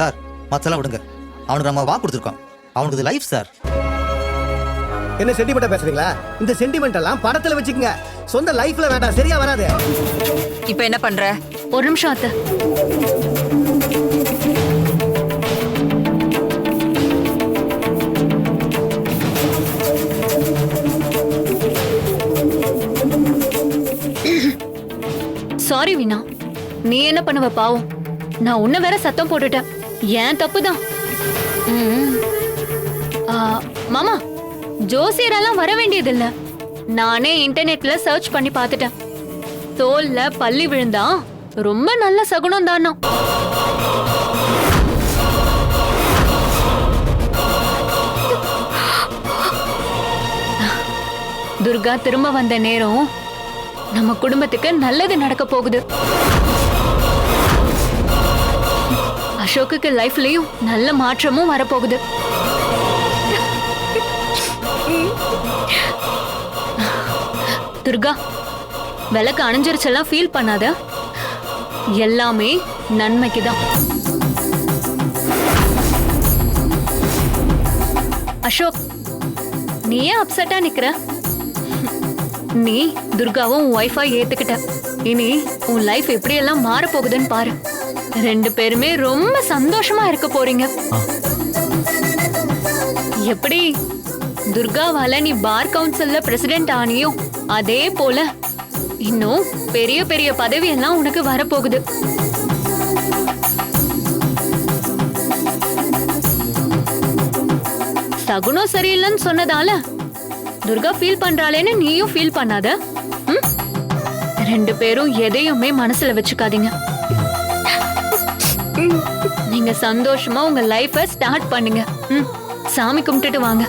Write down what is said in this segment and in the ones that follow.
Sir மத்தெல்லாம் விடுங்க. அவனுக்கு நம்ம வாக்கு கொடுத்துருக்கோம். அவனுக்கு இது லைஃப் சார். என்ன சென்டிமெண்டா பேசுறீங்களா? இந்த சென்டிமெண்ட் எல்லாம் படத்துல வச்சுக்கங்க. சொந்த லைஃப்ல வேண்டாம் சரியா வராது. இப்போ என்ன பண்ற? ஒரு நிமிஷம் அத்தை. சாரி வீணா நீ என்ன பண்ணுவ பாவம்? நான் உன்னை வேற சத்தம் போட்டுட்டேன். ஏன் தப்பு தான் மாமா ஜோசியரெல்லாம் வர வேண்டியதில்ல. நானே இன்டர்நெட்ல சர்ச் பண்ணி பார்த்துட்டேன். தோல்ல பள்ளி விழுந்தா ரொம்ப நல்ல சகுனம் தானா துர்கா திரும்ப வந்த நேரம் நம்ம குடும்பத்துக்கு நல்லது நடக்க போகுது. அசோக்குக்கு லைஃப்லயும் நல்ல மாற்றமும் வரப்போகுது. துர்கா விளக்கு அணைஞ்சிருச்செல்லாம் ஃபீல் பண்ணாத. எல்லாமே நன்மைக்கு தான் அசோக் நீ ஏன் அப்செட்டா நிக்கிற? நீ துர்காவும் உன் ஒய்ஃபா ஏத்துக்கிட்ட. இனி உன் லைஃப் எப்படியெல்லாம் மாறப்போகுதுன்னு பாரு. ரெண்டு பேருமே ரொம்ப சந்தோஷமா இருக்க போறீங்க. எப்படி? துர்காவால நீ பார் கவுன்சில்ல பிரசிடென்ட் ஆனியோ அதே போல இன்னும் பெரிய பெரிய பதவி எல்லாம் உனக்கு வரப்போகுது. சகுனம் சரியில்லைன்னு சொன்னதால துர்கா ஃபீல் பண்றாளேன்னு நீயும் ஃபீல் பண்ணாத? ரெண்டு பேரும் எதையுமே மனசுல வச்சுக்காதீங்க. நீங்க சந்தோஷமா உங்க லைஃப ஸ்டார்ட் பண்ணுங்க. ம் சாமி கும்பிட்டுட்டு வாங்க.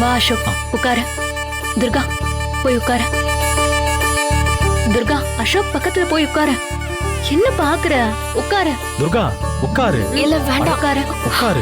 வா அசோக் உட்கார. துர்கா போய் உட்கார. துர்கா அசோக் பக்கத்துல போய் உட்கார. என்ன பாக்குற உட்கார. துர்கா உட்காரு. இல்ல வேண்டாம். உட்கார. உட்காரு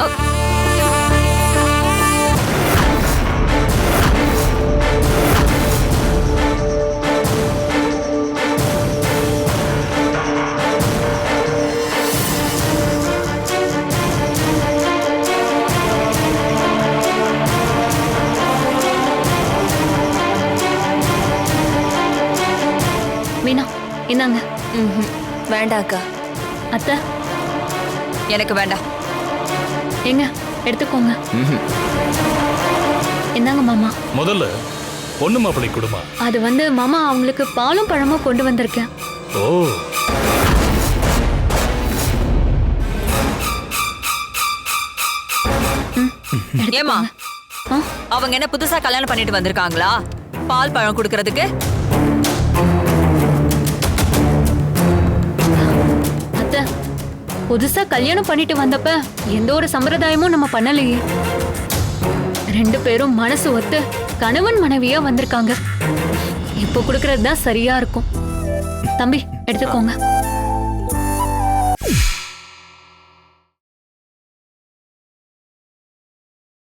இந்தாங்க. ம்ஹும். வேண்டாம் அக்கா அத்தை. எனக்கு வேண்டாம். எங்க எடுத்துக்கோங்க. இந்தாங்க மாமா. முதல்ல பொண்ணு மாப்பிள்ளை குடுமா. அது வந்து மாமா அவங்களுக்கு பாலும் பழமும் கொண்டு வந்திருக்கேன். ஓ. ஏமா ஆ? அவங்க என்ன புதுசா கல்யாணம் பண்ணிட்டு வந்திருக்காங்களா? பால் பழம் கொடுக்கறதுக்கு? புதுசா கல்யாணம் பண்ணிட்டு வந்தப்ப எந்த ஒரு சம்பிரதாயமும் நம்ம பண்ணலையே. ரெண்டு பேரும் மனசு ஒத்து கணவன் மனைவியா வந்திருக்காங்க. இப்போ கொடுக்கறது தான் சரியா இருக்கும். தம்பி எடுத்துக்கோங்க.